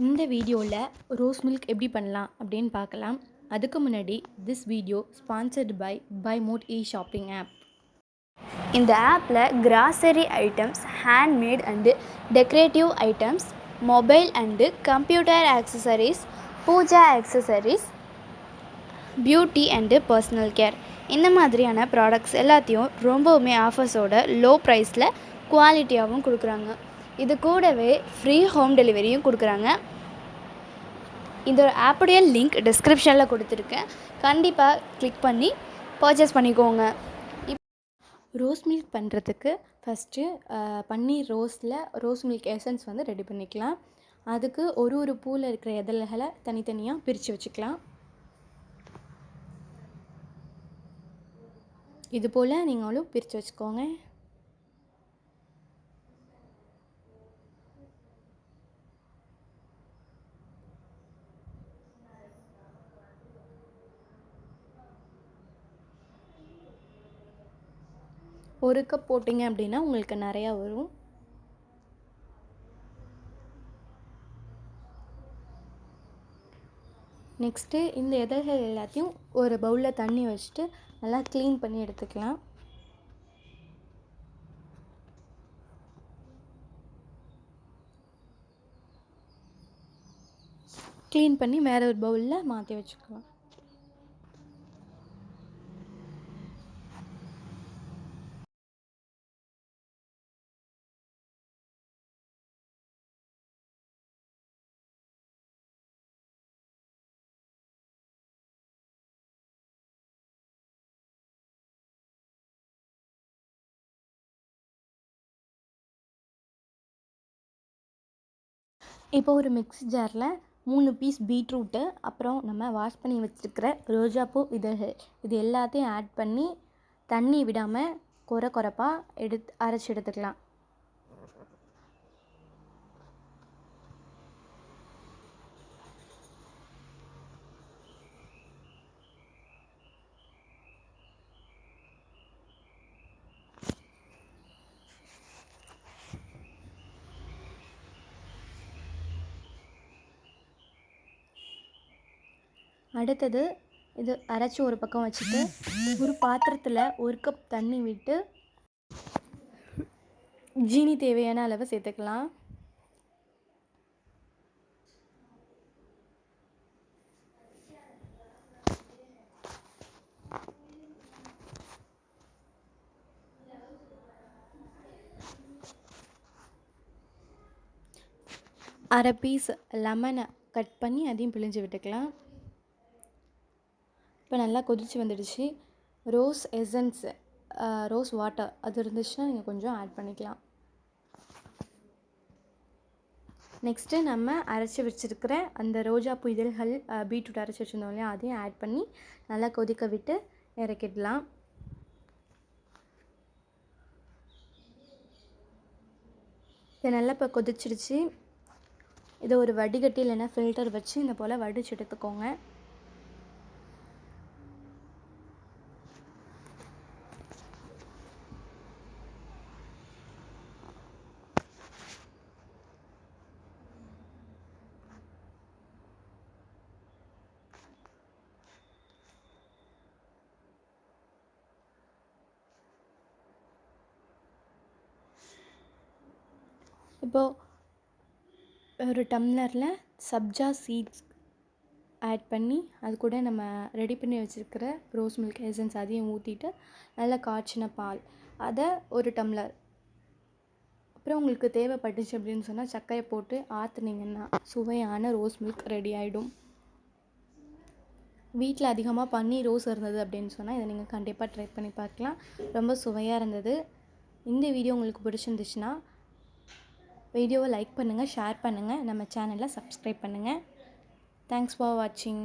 இந்த வீடியோவில் rose milk எப்படி பண்ணலாம் அப்படின்னு பார்க்கலாம். அதுக்கு முன்னாடி this video sponsored by by mode e shopping app இந்த ஆப்பில் grocery items handmade and decorative items mobile and computer accessories puja accessories beauty and personal care இந்த மாதிரியான ப்ராடக்ட்ஸ் எல்லாத்தையும் ரொம்பவுமே ஆஃபர்ஸோட லோ ப்ரைஸில் குவாலிட்டியாகவும் கொடுக்குறாங்க. இது கூடவே ஃப்ரீ ஹோம் டெலிவரியும் கொடுக்குறாங்க. இந்த ஆப்புடைய லிங்க் டிஸ்கிரிப்ஷனில் கொடுத்துருக்கேன். கண்டிப்பாக கிளிக் பண்ணி பர்ச்சேஸ் பண்ணிக்கோங்க. ரோஸ் மில்க் பண்ணுறதுக்கு ஃபஸ்ட்டு பன்னீர் ரோஸில் ரோஸ் மில்க் எசன்ஸ் வந்து ரெடி பண்ணிக்கலாம். அதுக்கு ஒரு ஒரு பூவில் இருக்கிற இதழ்களை தனித்தனியாக பிரித்து வச்சுக்கலாம். இது போல் நீங்களும் பிரித்து வச்சுக்கோங்க. ஒரு கப் போட்டிங்க அப்படின்னா உங்களுக்கு நிறையா வரும். நெக்ஸ்ட்டு இந்த இதழ்கள் எல்லாத்தையும் ஒரு பவுலில் தண்ணி வச்சுட்டு நல்லா க்ளீன் பண்ணி எடுத்துக்கலாம். க்ளீன் பண்ணி வேறு ஒரு பவுலில் மாற்றி வச்சுக்கலாம். இப்போ ஒரு மிக்ஸி ஜாரில் மூணு பீஸ் பீட்ரூட்டு அப்புறம் நம்ம வாஷ் பண்ணி வச்சுருக்கிற ரோஜாப்பூ இதழ்கள் இது எல்லாத்தையும் ஆட் பண்ணி தண்ணி விடாமல் கொர கொரப்பாக எடுத்து அரைச்சி எடுத்துக்கலாம். அடுத்தது இது அரைச்சி ஒரு பக்கம் வச்சுட்டு ஒரு பாத்திரத்தில் ஒரு கப் தண்ணி விட்டு ஜீனி தேவையான அளவு சேர்த்துக்கலாம். அரை பீஸ் லெமனை கட் பண்ணி அதையும் பிழிஞ்சு விட்டுக்கலாம். இப்போ நல்லா கொதித்து வந்துடுச்சு. ரோஸ் எசன்ஸ் ரோஸ் வாட்டர் அது இருந்துச்சுன்னா நீங்கள் கொஞ்சம் ஆட் பண்ணிக்கலாம். நெக்ஸ்ட்டு நம்ம அரைச்சி வச்சுருக்கிற அந்த ரோஜாப்பூ இதழ்கள் பீட்ரூட் அரைச்சி வச்சுருந்தோம் இல்லையா? அதையும் ஆட் பண்ணி நல்லா கொதிக்க விட்டு இறக்கிடலாம். இது நல்லா இப்போ கொதிச்சிடுச்சு. இதை ஒரு வடிகட்டி இல்லைன்னா ஃபில்டர் வச்சு இந்த போல் வடிச்சு எடுத்துக்கோங்க. இப்போது ஒரு டம்ளரில் சப்ஜா சீட்ஸ் ஆட் பண்ணி அது கூட நம்ம ரெடி பண்ணி வச்சுருக்கிற ரோஸ் மில்க் எசன்ஸ் அதையும் ஊற்றிட்டு நல்லா காய்ச்சின பால். அதை ஒரு டம்ளர். அப்புறம் உங்களுக்கு தேவைப்பட்டுச்சு அப்படின்னு சொன்னால் சர்க்கரை போட்டு ஆற்றுனீங்கன்னா சுவையான ரோஸ் மில்க் ரெடி ஆகிடும் வீட்டில் அதிகமாக பன்னீர் ரோஸ் இருந்தது அப்படின்னு சொன்னால் இதை நீங்கள் கண்டிப்பாக ட்ரை பண்ணி பார்க்கலாம். ரொம்ப சுவையாக இருந்தது. இந்த வீடியோ உங்களுக்கு பிடிச்சிருந்துச்சுன்னா வீடியோவை லைக் பண்ணுங்கள் ஷேர் பண்ணுங்கள் நம்ம சேனலை சப்ஸ்கிரைப் பண்ணுங்கள் தேங்க்ஸ் ஃபார் வாட்சிங்